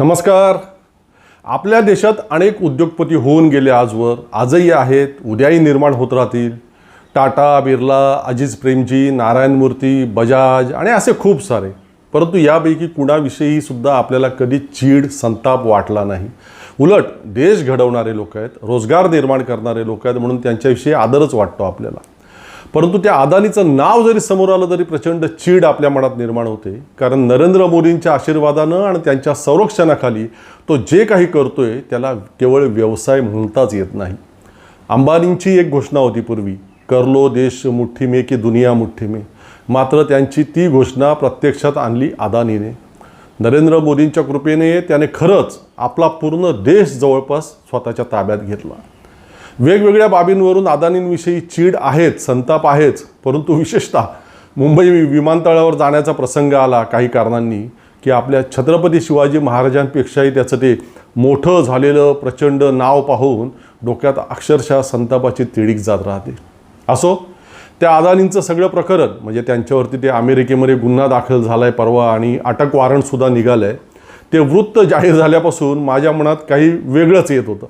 नमस्कार. आपल्या देशात अनेक उद्योगपती होऊन गेले आजवर. आजही आहेत उद्याही निर्माण होत राहतील. टाटा बिर्ला अजिज प्रेमजी नारायण मूर्ती बजाज आणि असे खूप सारे. परंतु यापैकी कुणाविषयी सुद्धा आपल्याला कधी चीड संताप वाटला नाही. उलट देश घडवणारे लोक आहेत रोजगार निर्माण करणारे लोक आहेत म्हणून त्यांच्याविषयी आदरच वाटतो आपल्याला. परंतु त्या अदानीचं नाव जरी समोर आलं तरी प्रचंड चीड आपल्या मनात निर्माण होते. कारण नरेंद्र मोदींच्या आशीर्वादानं आणि त्यांच्या संरक्षणाखाली तो जे काही करतोय त्याला केवळ व्यवसाय म्हणताच येत नाही. अंबानींची एक घोषणा होती पूर्वी करलो देश मुठ्ठी मे की दुनिया मुठ्ठी मे मात्र त्यांची ती घोषणा प्रत्यक्षात आणली अदानीने. नरेंद्र मोदींच्या कृपेने त्याने खरंच आपला पूर्ण देश जवळपास स्वतःच्या ताब्यात घेतला. वेगवेगळ्या बाबींवरून अदानींविषयी चीड आहेच संताप आहेच परंतु विशेषतः मुंबई विमानतळावर जाण्याचा प्रसंग आला काही कारणांनी की आपल्या छत्रपती शिवाजी महाराजांपेक्षाही त्याचं ते मोठं झालेलं प्रचंड नाव पाहून डोक्यात अक्षरशः संतापाची तिडीक जात राहते. असो त्या अदानींचं सगळं प्रकरण म्हणजे त्यांच्यावरती ते अमेरिकेमध्ये गुन्हा दाखल झाला आहे परवा आणि अटक वॉरंटसुद्धा निघालं आहे ते वृत्त जाहीर झाल्यापासून माझ्या मनात काही वेगळंच येत होतं.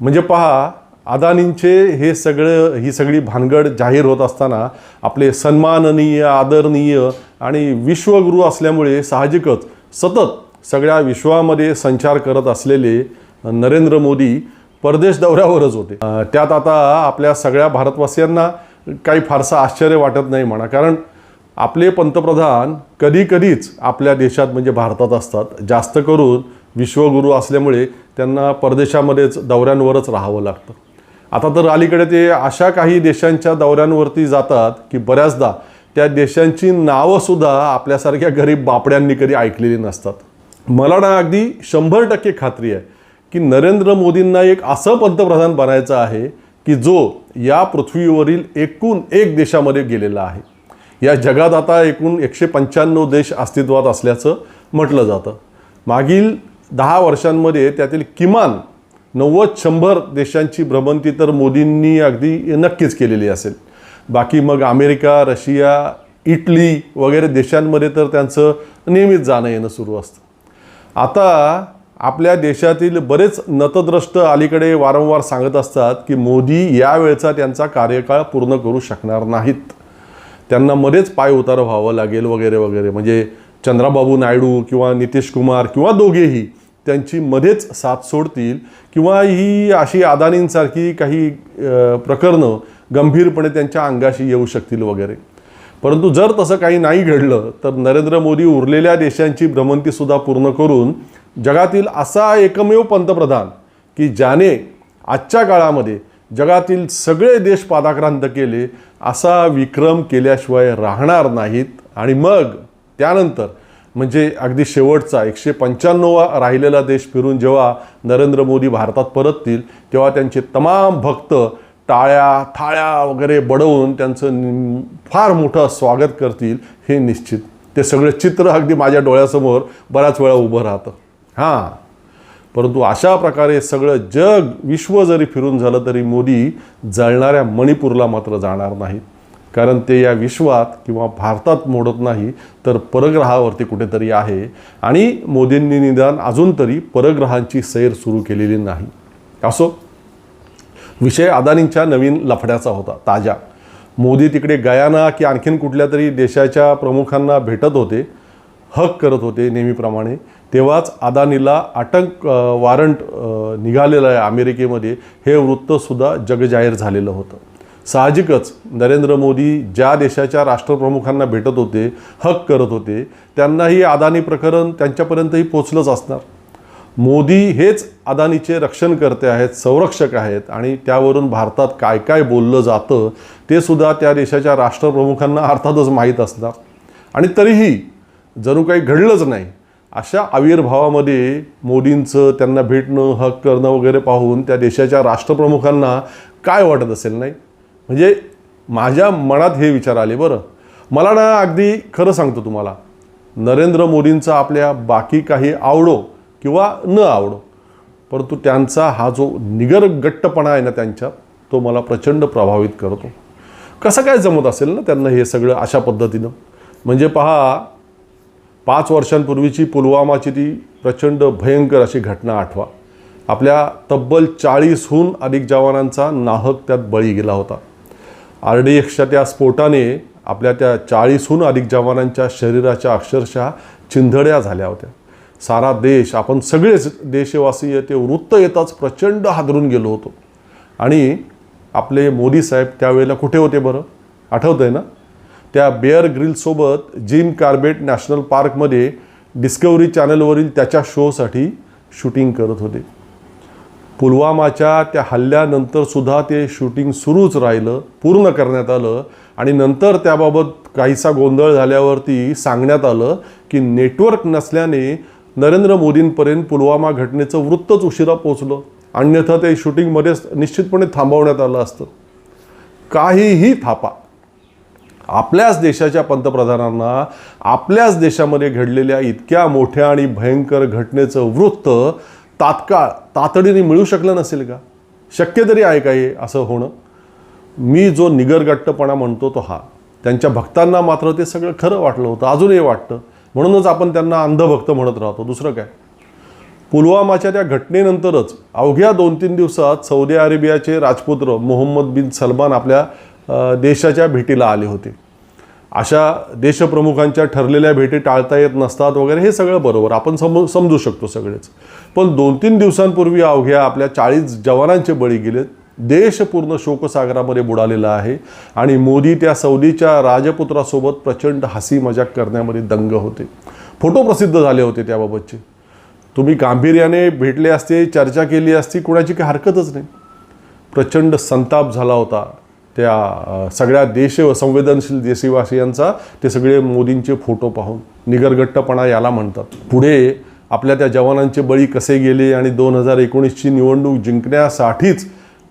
म्हणजे पहा अदानींचे हे सगळं ही सगळी भानगड जाहीर होत असताना आपले सन्माननीय आदरणीय आणि विश्वगुरू असल्यामुळे साहजिकच सतत सगळ्या विश्वामध्ये संचार करत असलेले नरेंद्र मोदी परदेश दौऱ्यावरच होते. त्यात आता आपल्या सगळ्या भारतवासियांना काही फारसं आश्चर्य वाटत नाही म्हणा. कारण आपले पंतप्रधान कधी कधीच आपल्या देशात म्हणजे भारतात असतात. जास्त करून विश्वगुरू असल्यामुळे त्यांना परदेशामध्येच दौऱ्यांवरच राहावं लागतं. आता तर अलीकडे ते अशा काही देशांच्या दौऱ्यांवरती जातात की बऱ्याचदा त्या देशांची नावंसुद्धा आपल्यासारख्या गरीब बापड्यांनी कधी ऐकलेली नसतात. मला ना अगदी शंभर टक्के खात्री आहे की नरेंद्र मोदींना एक असं पंतप्रधान बनायचं आहे की जो या पृथ्वीवरील एकूण एक देशामध्ये गेलेला आहे. या जगात आता एकूण एकशे पंच्याण्णव देश अस्तित्वात असल्याचं म्हटलं जातं. मागील दहा वर्षांमध्ये त्यातील किमान नव्वद शंभर देशांची भ्रमंती तर मोदींनी अगदी नक्कीच केलेली असेल. बाकी मग अमेरिका रशिया इटली वगैरे देशांमध्ये तर त्यांचं नेहमीच जाणं येणं सुरू असतं. आता आपल्या देशातील बरेच नतद्रष्ट अलीकडे वारंवार सांगत असतात की मोदी यावेळचा त्यांचा कार्यकाळ पूर्ण करू शकणार नाहीत. त्यांना मध्येच पाय उतार व्हावं लागेल वगैरे वगैरे. म्हणजे चंद्राबाबू नायडू किंवा नितीश कुमार किंवा दोघेही त्यांची मध्येच साथ सोडतील किंवा ही अशी अदानींसारखी काही प्रकरणं गंभीरपणे त्यांच्या अंगाशी येऊ शकतील वगैरे. परंतु जर तसं काही नाही घडलं तर नरेंद्र मोदी उरलेल्या देशांची भ्रमंतीसुद्धा पूर्ण करून जगातील असा एकमेव पंतप्रधान की ज्याने आजच्या काळामध्ये जगातील सगळे देश पादाक्रांत केले असा विक्रम केल्याशिवाय राहणार नाहीत. आणि मग त्यानंतर म्हणजे अगदी शेवटचा एकशे पंच्याण्णव राहिलेला देश फिरून जेव्हा नरेंद्र मोदी भारतात परततील तेव्हा त्यांचे तमाम भक्त टाळ्या थाळ्या वगैरे बडवून त्यांचं फार मोठं स्वागत करतील हे निश्चित. ते सगळं चित्र अगदी माझ्या डोळ्यासमोर बऱ्याच वेळा उभं राहतं. हां. परंतु अशा प्रकारे सगळं जग विश्व जरी फिरून झालं तरी मोदी जळणाऱ्या मणिपूरला मात्र जाणार नाहीत. कारण ते या विश्वात किंवा भारतात मोडत नाही तर परग्रहावरती कुठेतरी आहे. आणि मोदींनी निदान अजून तरी परग्रहांची सैर सुरू केलेली नाही. असो विषय अदानींच्या नवीन लफड्याचा होता ताज्या. मोदी तिकडे गयाना की आणखीन कुठल्या तरी देशाच्या प्रमुखांना भेटत होते हक करत होते नेहमीप्रमाणे तेव्हाच अदानीला अटक वॉरंट निघालेलं आहे अमेरिकेमध्ये हे वृत्तसुद्धा जगजाहीर झालेलं होतं. साहजिकच नरेंद्र मोदी ज्या देशाच्या राष्ट्रप्रमुखांना भेटत होते हक करत होते त्यांनाही अदानी प्रकरण त्यांच्यापर्यंतही पोचलंच असणार. मोदी हेच अदानीचे रक्षण करते आहेत संरक्षक आहेत आणि त्यावरून भारतात काय काय बोललं जातं ते सुद्धा त्या देशाच्या राष्ट्रप्रमुखांना अर्थातच माहीत असणार. आणि तरीही जणू काही घडलंच नाही अशा आविर्भावामध्ये मोदींचं त्यांना भेटणं हक करणं वगैरे पाहून त्या देशाच्या राष्ट्रप्रमुखांना काय वाटत असेल नाही? म्हणजे माझ्या मनात हे विचार आले बरं. मला ना अगदी खरं सांगतो तुम्हाला. नरेंद्र मोदींचा आपल्या बाकी काही आवडो किंवा न आवडो परंतु त्यांचा हा जो निगरगट्टपणा आहे ना त्यांच्यात तो मला प्रचंड प्रभावित करतो. कसं काय जमत असेल ना त्यांना हे सगळं अशा पद्धतीनं? म्हणजे पहा पाच वर्षांपूर्वीची पुलवामाची ती प्रचंड भयंकर अशी घटना आठवा. आपल्या तब्बल चाळीसहून अधिक जवानांचा नाहक त्यात बळी गेला होता. आर डी एक्सच्या त्या स्फोटाने आपल्या त्या चाळीसहून अधिक जवानांच्या शरीराच्या अक्षरशः चिंधड्या झाल्या होत्या. सारा देश आपण सगळेच देशवासीय ते वृत्त येताच प्रचंड हादरून गेलो होतो. आणि आपले मोदी साहेब त्यावेळेला कुठे होते बरं? आठवतं आहे ना? त्या बेअर ग्रिलसोबत जिम कार्बेट नॅशनल पार्कमध्ये डिस्कवरी चॅनलवरील त्याच्या शोसाठी शूटिंग करत होते. पुलवामाच्या त्या हल्ल्यानंतर सुद्धा ते शूटिंग सुरूच राहिलं पूर्ण करण्यात आलं. आणि नंतर त्याबाबत काहीसा गोंधळ झाल्यावरती सांगण्यात आलं की नेटवर्क नसल्याने नरेंद्र मोदींपर्यंत पुलवामा घटनेचं वृत्तच उशिरा पोचलं अन्यथा ते शूटिंगमध्येच निश्चितपणे थांबवण्यात आलं असतं. काहीही थापा. आपल्याच देशाच्या पंतप्रधानांना आपल्याच देशामध्ये घडलेल्या इतक्या मोठ्या आणि भयंकर घटनेचं वृत्त तात्काळ तातडीने मिळू शकलं नसेल का? शक्य तरी आहे का हे असं होणं? मी जो निगरगट्टपणा म्हणतो तो हा. त्यांच्या भक्तांना मात्र ते सगळं खरं वाटलं होतं अजूनही वाटतं. म्हणूनच आपण त्यांना अंधभक्त म्हणत राहतो. दुसरं काय? पुलवामाच्या त्या घटनेनंतरच अवघ्या दोन तीन दिवसात सौदी अरेबियाचे राजपुत्र मोहम्मद बिन सलमान आपल्या देशाच्या भेटीला आले होते. अशा देशप्रमुखांच्या ठरलेल्या भेटी टाळता येत नसतात वगैरे हे सगळं बरोबर. आपण सम समजू शकतो सगळेच. पण दोन तीन दिवसांपूर्वी अवघ्या आपल्या चाळीस जवानांचे बळी गेलेत देश पूर्ण शोकसागरामध्ये बुडालेला आहे आणि मोदी त्या सौदीच्या राजपुत्रासोबत प्रचंड हसी मजाक करण्यामध्ये दंग होते. फोटो प्रसिद्ध झाले होते त्याबाबतचे. तुम्ही गांभीर्याने भेटले असते चर्चा केली असती कुणाची काही हरकतच नाही. प्रचंड संताप झाला होता. त्या सगळ्या देश संवेदनशील देशवासियांचा ते सगळे मोदींचे फोटो पाहून निगरगट्टपणा याला म्हणतात. पुढे आपल्या त्या जवानांचे बळी कसे गेले आणि दोन हजार एकोणीसची निवडणूक जिंकण्यासाठीच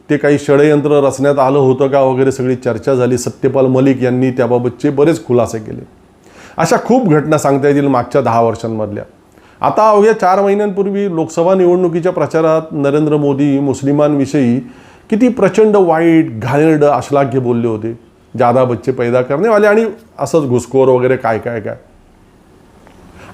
ते काही षडयंत्र रचण्यात आलं होतं का वगैरे सगळी चर्चा झाली. सत्यपाल मलिक यांनी त्याबाबतचे बरेच खुलासे केले. अशा खूप घटना सांगता येतील मागच्या दहा वर्षांमधल्या. आता अवघ्या चार महिन्यांपूर्वी लोकसभा निवडणुकीच्या प्रचारात नरेंद्र मोदी मुस्लिमांविषयी किती प्रचंड वाईट घाणेरड अश्लाघ्य बोलले होते. जादा बच्चे पैदा करण्यावाले आणि असंच घुसखोर वगैरे काय काय काय.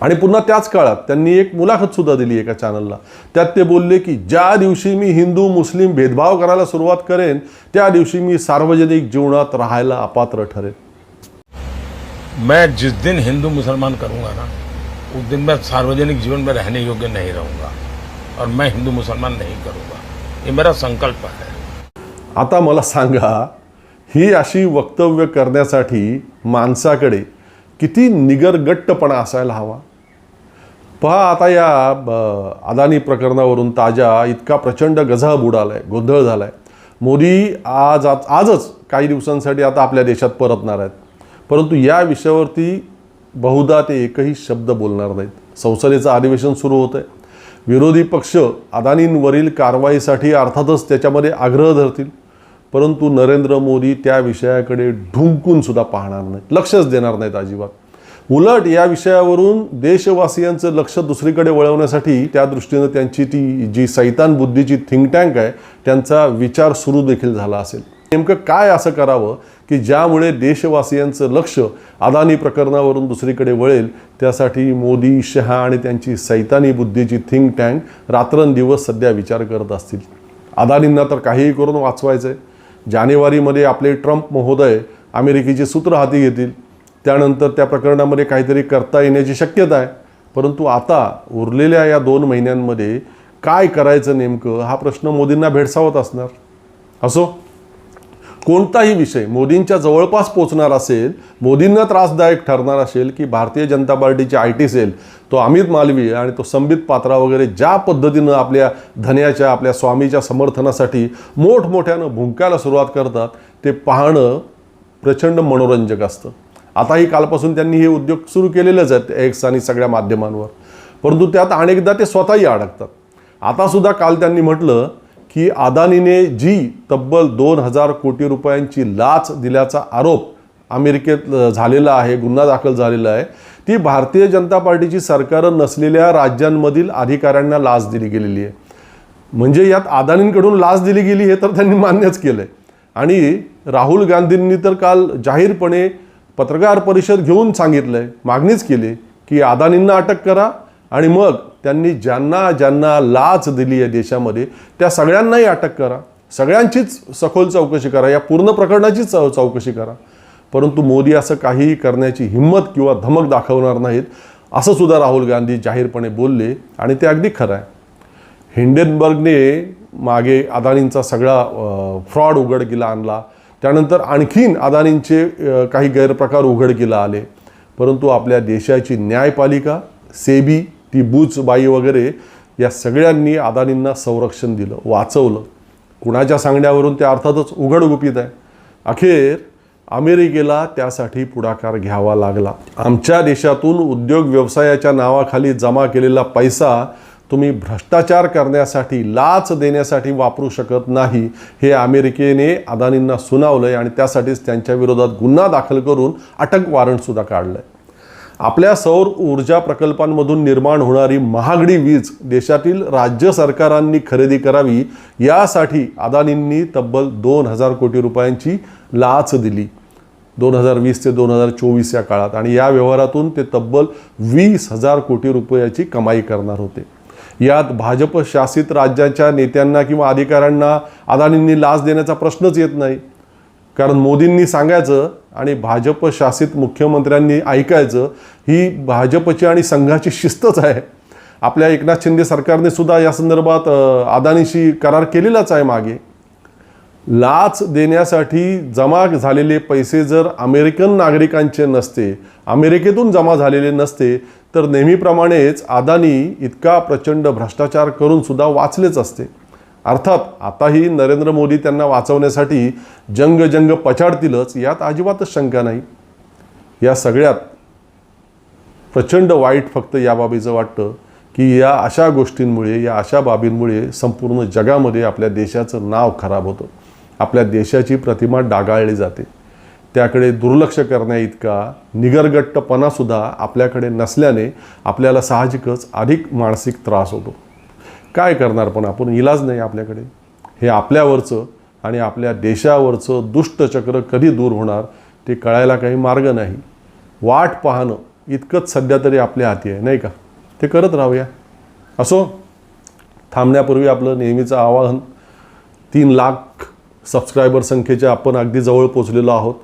आणि पुन्हा त्याच काळात त्यांनी एक मुलाखत सुद्धा दिली एका चॅनलला त्यात ते बोलले की ज्या दिवशी मी हिंदू मुस्लिम भेदभाव करायला सुरुवात करेन त्या दिवशी मी सार्वजनिक जीवनात राहायला अपात्र ठरेन. मैं जिस दिन हिंदू मुसलमान करूंगा ना उस दिन मैं सार्वजनिक जीवन में रहने योग्य नहीं रहूंगा और मैं हिंदू मुसलमान नहीं करूंगा। ये मेरा संकल्प है। आता मला सांगा ही अशी वक्तव्य करण्यासाठी माणसाकडे किती निगरगट्टपणा असायला हवा? पहा आता या ब- अदानी प्रकरणावरून ताज्या इतका प्रचंड गजाब उडाला आहे गोंधळ झाला आहे मोदी आज आज- आजच काही दिवसांसाठी आता आपल्या देशात परतणार आहेत. परंतु या विषयावरती बहुधा ते एकही शब्द बोलणार नाहीत. संसदेचं अधिवेशन सुरू होतं आहे विरोधी पक्ष अदानींवरील कारवाईसाठी अर्थातच त्याच्यामध्ये आग्रह धरतील. परंतु नरेंद्र मोदी त्या विषयाकडे ढुंकून सुद्धा पाहणार नाहीत. लक्षच देणार नाहीत अजिबात. उलट या विषयावरून देशवासियांचं लक्ष दुसरीकडे वळवण्यासाठी त्या दृष्टीनं त्यांची ती जी सैतान बुद्धीची थिंक टँक आहे त्यांचा विचार सुरू देखील झाला असेल. नेमकं काय असं करावं की ज्यामुळे देशवासियांचं लक्ष अदानी प्रकरणावरून दुसरीकडे वळेल त्यासाठी मोदी शहा आणि त्यांची सैतानी बुद्धीची थिंक टँक रात्रंदिवस सध्या विचार करत असतील. अदानींना तर काहीही करून वाचवायचं आहे जानेवारीमध्ये आपले ट्रम्प महोदय अमेरिकेची सूत्र हाती घेतील. त्यानंतर त्या प्रकरणामध्ये काहीतरी करता येण्याची शक्यता आहे. परंतु आता उरलेल्या या दोन महिन्यांमध्ये काय करायचं नेमकं हा प्रश्न मोदींना भेडसावत असणार. असो? कोणताही विषय मोदींच्या जवळपास पोचणार असेल मोदींना त्रासदायक ठरणार असेल की भारतीय जनता पार्टीचे आय टी सेल तो अमित मालवी आणि तो संबित पात्रा वगैरे ज्या पद्धतीनं आपल्या धन्याच्या आपल्या स्वामीच्या समर्थनासाठी मोठमोठ्यानं भुंकायला सुरुवात करतात ते पाहणं प्रचंड मनोरंजक असतं. आताही कालपासून त्यांनी हे उद्योग सुरू केलेलेच आहेत एक्स आणि सगळ्या माध्यमांवर. परंतु त्यात अनेकदा ते स्वतःही अडकतात. आतासुद्धा काल त्यांनी म्हटलं की अदानीने जी तब्बल दोन हजार कोटी रुपयांची लाच दिल्याचा आरोप अमेरिकेत झालेला आहे गुन्हा दाखल झालेला आहे ती भारतीय जनता पार्टीची सरकारं नसलेल्या राज्यांमधील अधिकाऱ्यांना लाच दिली गेलेली आहे. म्हणजे यात अदानींकडून लाच दिली गेली हे तर त्यांनी मान्यच केलं आहे आणि राहुल गांधींनी तर काल जाहीरपणे पत्रकार परिषद घेऊन सांगितलं आहे मागणीच केली की अदानींना अटक करा आणि मग त्यांनी ज्यांना ज्यांना लाच दिली आहे देशामध्ये त्या सगळ्यांनाही अटक करा. सगळ्यांचीच सखोल चौकशी करा. या पूर्ण प्रकरणाचीच चौ चौकशी करा. परंतु मोदी असं काहीही करण्याची हिंमत किंवा धमक दाखवणार नाहीत असं सुद्धा राहुल गांधी जाहीरपणे बोलले आणि ते अगदी खरं आहे. हिंडेनबर्गने मागे अदानींचा सगळा फ्रॉड उघडकीला आणला. त्यानंतर आणखीन अदानींचे काही गैरप्रकार उघडकीला आले. परंतु आपल्या देशाची न्यायपालिका सेबी ती बुचबाई वगैरे या सगळ्यांनी अदानींना संरक्षण दिलं वाचवलं. कुणाच्या सांगण्यावरून ते अर्थातच उघडगुपित आहे. अखेर अमेरिकेला त्यासाठी पुढाकार घ्यावा लागला. आमच्या देशातून उद्योग व्यवसायाच्या नावाखाली जमा केलेला पैसा तुम्ही भ्रष्टाचार करण्यासाठी लाच देण्यासाठी वापरू शकत नाही हे अमेरिकेने अदानींना सुनावलंय आणि त्यासाठीच त्यांच्या विरोधात गुन्हा दाखल करून अटक वॉरंटसुद्धा काढलंय. आपल्या सौर ऊर्जा प्रकल्पांमधून निर्माण होणारी महागडी वीज देशातील राज्य सरकारांनी खरेदी करावी यासाठी अदानींनी तब्बल दोन हजार कोटी रुपयांची लाच दिली. दोन हजार वीस ते दोन हजार चोवीस या काळात आणि या व्यवहारातून ते तब्बल वीस हजार कोटी रुपयाची कमाई करणार होते. यात भाजप शासित राज्याच्या नेत्यांना किंवा अधिकाऱ्यांना अदानींनी लाच देण्याचा प्रश्नच येत नाही. कारण मोदींनी सांगायचं आणि भाजप शासित मुख्यमंत्र्यांनी ऐकायचं ही भाजपची आणि संघाची शिस्तच आहे. आपल्या एकनाथ शिंदे सरकारने सुद्धा या संदर्भात अदानीशी करार केलेलाच आहे मागे. लाच देण्यासाठी जमा झालेले पैसे जर अमेरिकन नागरिकांचे नसते अमेरिकेतून जमा झालेले नसते तर नेहमीप्रमाणेच अदानी इतका प्रचंड भ्रष्टाचार करून सुद्धा वाचलेच असते. अर्थात आताही नरेंद्र मोदी त्यांना वाचवण्यासाठी जंग जंग पछाडतीलच यात अजिबातच शंका नाही. या सगळ्यात प्रचंड वाईट फक्त या बाबीचं वाटतं की या अशा गोष्टींमुळे या अशा बाबींमुळे संपूर्ण जगामध्ये आपल्या देशाचं नाव खराब होतं. आपल्या देशाची प्रतिमा डागाळली जाते. त्याकडे दुर्लक्ष करण्याइतका निगरगट्टपणासुद्धा आपल्याकडे नसल्याने आपल्याला साहजिकच अधिक मानसिक त्रास होतो. काय करणार? पण आपण इलाज नाही आपल्याकडे. हे आपल्यावरचं आणि आपल्या देशावरचं दुष्टचक्र कधी दूर होणार ते कळायला काही मार्ग नाही. वाट पाहणं इतकंच सध्या तरी आपल्या हाती आहे नाही का? ते करत राहूया. असो थांबण्यापूर्वी आपलं नेहमीचं आवाहन तीन लाख सबस्क्रायबर संख्येच्या आपण अगदी जवळ पोचलेलो आहोत.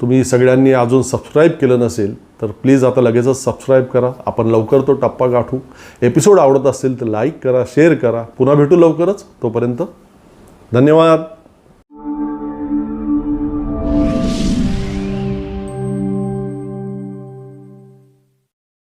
तुम्ही सगळ्यांनी अजून सबस्क्राईब केलं नसेल तर प्लीज आता लगेचच सबस्क्राईब करा. आपण लवकर तो टप्पा गाठू. एपिसोड आवडत असेल तर लाईक करा शेअर करा. पुन्हा भेटू लवकरच. तोपर्यंत धन्यवाद.